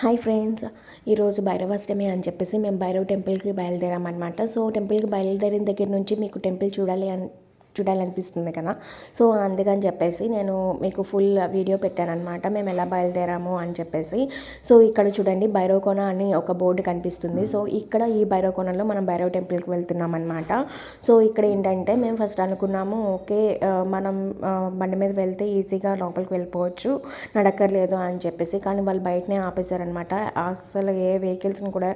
Hi friends ఈరోజు భైరవాష్టమి అని చెప్పేసి మేము భైరవ్ టెంపుల్కి బయలుదేరామన్నమాట. సో టెంపుల్కి బయలుదేరిన దగ్గర నుంచి మీకు టెంపుల్ చూడాలి అని చూడాలనిపిస్తుంది కదా. సో అందుకని చెప్పేసి నేను మీకు ఫుల్ వీడియో పెట్టానమాట మేము ఎలా బయలుదేరాము అని చెప్పేసి. సో ఇక్కడ చూడండి భైరవకోన అని ఒక బోర్డు కనిపిస్తుంది. సో ఇక్కడ ఈ భైరవకోనలో మనం భైరవ టెంపుల్కి వెళ్తున్నాం అనమాట సో ఇక్కడ ఏంటంటే మేము ఫస్ట్ అనుకున్నాము ఓకే మనం బండి మీద వెళ్తే ఈజీగా లోపలికి వెళ్ళిపోవచ్చు నడక్కర్లేదు అని చెప్పేసి. కానీ వాళ్ళు బయటనే ఆపేశారనమాట అసలు ఏ వెహికల్స్ని కూడా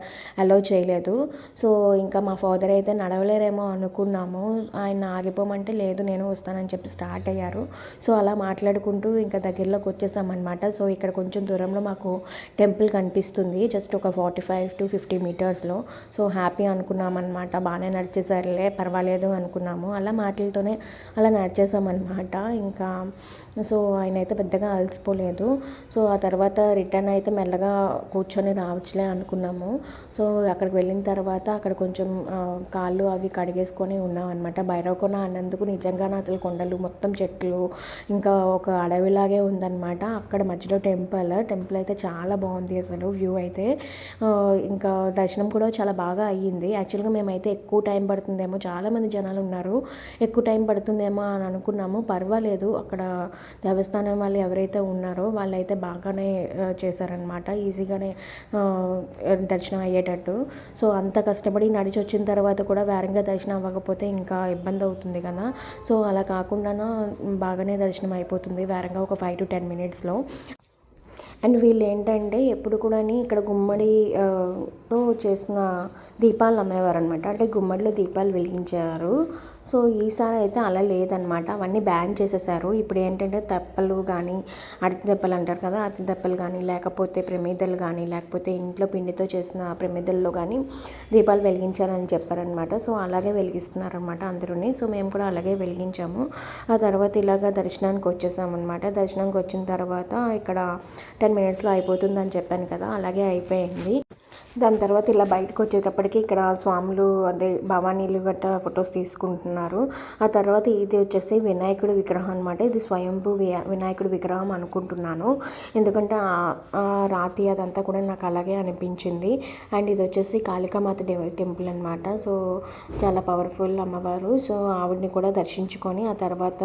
అలౌ చేయలేదు. సో ఇంకా మా ఫాదర్ అయితే నడవలేరేమో అనుకున్నాము. ఆయన ఆగిపోమంటే అంటే లేదు నేను వస్తానని చెప్పి స్టార్ట్ అయ్యారు. సో అలా మాట్లాడుకుంటూ ఇంకా దగ్గరలోకి వచ్చేసామన్నమాట. సో ఇక్కడ కొంచెం దూరంలో మాకు టెంపుల్ కనిపిస్తుంది. జస్ట్ ఒక ఫార్టీ ఫైవ్ టు ఫిఫ్టీ మీటర్స్లో. సో హ్యాపీ అనుకున్నామన్నమాట. బాగానే నడిచేసరిలే పర్వాలేదు అనుకున్నాము. అలా మాటలతోనే అలా నడిచేసామన్నమాట. ఇంకా సో ఆయన అయితే పెద్దగా అలసిపోలేదు. సో ఆ తర్వాత రిటర్న్ అయితే మెల్లగా కూర్చొని రావచ్చులే అనుకున్నాము. సో అక్కడికి వెళ్ళిన తర్వాత అక్కడ కొంచెం కాళ్ళు అవి కడిగేసుకొని ఉన్నాం అనమాట భైరవకొన అన్నందుకు ఎందుకు నిజంగా అసలు కొండలు మొత్తం చెట్లు ఇంకా ఒక అడవిలాగే ఉందన్నమాట. అక్కడ మధ్యలో టెంపుల్. టెంపుల్ అయితే చాలా బాగుంది అసలు వ్యూ అయితే. ఇంకా దర్శనం కూడా చాలా బాగా అయ్యింది. యాక్చువల్గా మేమైతే ఎక్కువ టైం పడుతుందేమో చాలామంది జనాలు ఉన్నారు. ఎక్కువ టైం పడుతుందేమో అని అనుకున్నాము. పర్వాలేదు అక్కడ దేవస్థానం వాళ్ళు ఎవరైతే ఉన్నారో వాళ్ళైతే బాగానే చేశారనమాట ఈజీగానే దర్శనం అయ్యేటట్టు. సో అంత కష్టపడి నడిచి వచ్చిన తర్వాత కూడా వేరంగా దర్శనం అవ్వకపోతే ఇంకా ఇబ్బంది అవుతుంది కదా. సో అలా కాకుండా బాగానే దర్శనం అయిపోతుంది వేరంగా ఒక ఫైవ్ టు టెన్ మినిట్స్లో. అండ్ వీళ్ళు ఏంటంటే ఎప్పుడు కూడా ఇక్కడ గుమ్మడి తో చేసిన దీపాలు అమ్మేవారు అనమాట అంటే గుమ్మడిలో దీపాలు వెలిగించారు. సో ఈసారి అయితే అలా లేదనమాట అవన్నీ బ్యాన్ చేసేసారు. ఇప్పుడు ఏంటంటే తెప్పలు కానీ అరటి తెప్పలు అంటారు కదా అరటి దెప్పలు కానీ లేకపోతే ప్రమిదలు కానీ లేకపోతే ఇంట్లో పిండితో చేసిన ప్రమిదల్లో కానీ దీపాలు వెలిగించాలని చెప్పారనమాట సో అలాగే వెలిగిస్తున్నారనమాట అందరూని. సో మేము కూడా అలాగే వెలిగించాము. ఆ తర్వాత ఇలాగ దర్శనానికి వచ్చేసామన్నమాట. దర్శనానికి వచ్చిన తర్వాత ఇక్కడ టెన్ మినిట్స్లో అయిపోతుందని చెప్పాను కదా అలాగే అయిపోయింది. దాని తర్వాత ఇలా బయటకు వచ్చేటప్పటికి ఇక్కడ స్వాములు అదే భవానీలు గట్ట ఫొటోస్ తీసుకుంటున్నారు. ఆ తర్వాత ఇది వచ్చేసి వినాయకుడి విగ్రహం అనమాట ఇది స్వయంభూ వినాయకుడి విగ్రహం అనుకుంటున్నాను. ఎందుకంటే రాతి అదంతా కూడా నాకు అలాగే అనిపించింది. అండ్ ఇది వచ్చేసి కాళికామాత టెంపుల్ అనమాట సో చాలా పవర్ఫుల్ అమ్మవారు. సో ఆవిడని కూడా దర్శించుకొని ఆ తర్వాత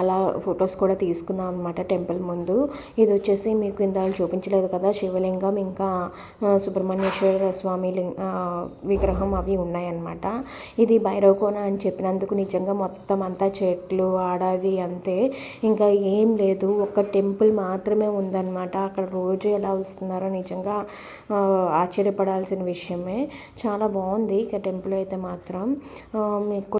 అలా ఫొటోస్ కూడా తీసుకున్నాం అనమాట టెంపుల్ ముందు. ఇది వచ్చేసి మీకు ఇంత చూపించలేదు కదా శివలింగం ఇంకా సుబ్రహ్మణ్య వెంకటేశ్వర స్వామి విగ్రహం అవి ఉన్నాయన్నమాట. ఇది భైరవకోన అని చెప్పినందుకు నిజంగా మొత్తం అంతా చెట్లు అడవి అంతే. ఇంకా ఏం లేదు ఒక టెంపుల్ మాత్రమే ఉందన్నమాట. అక్కడ రోజు ఎలా వస్తున్నారో నిజంగా ఆశ్చర్యపడాల్సిన విషయమే. చాలా బాగుంది ఇక టెంపుల్ అయితే మాత్రం. మీకు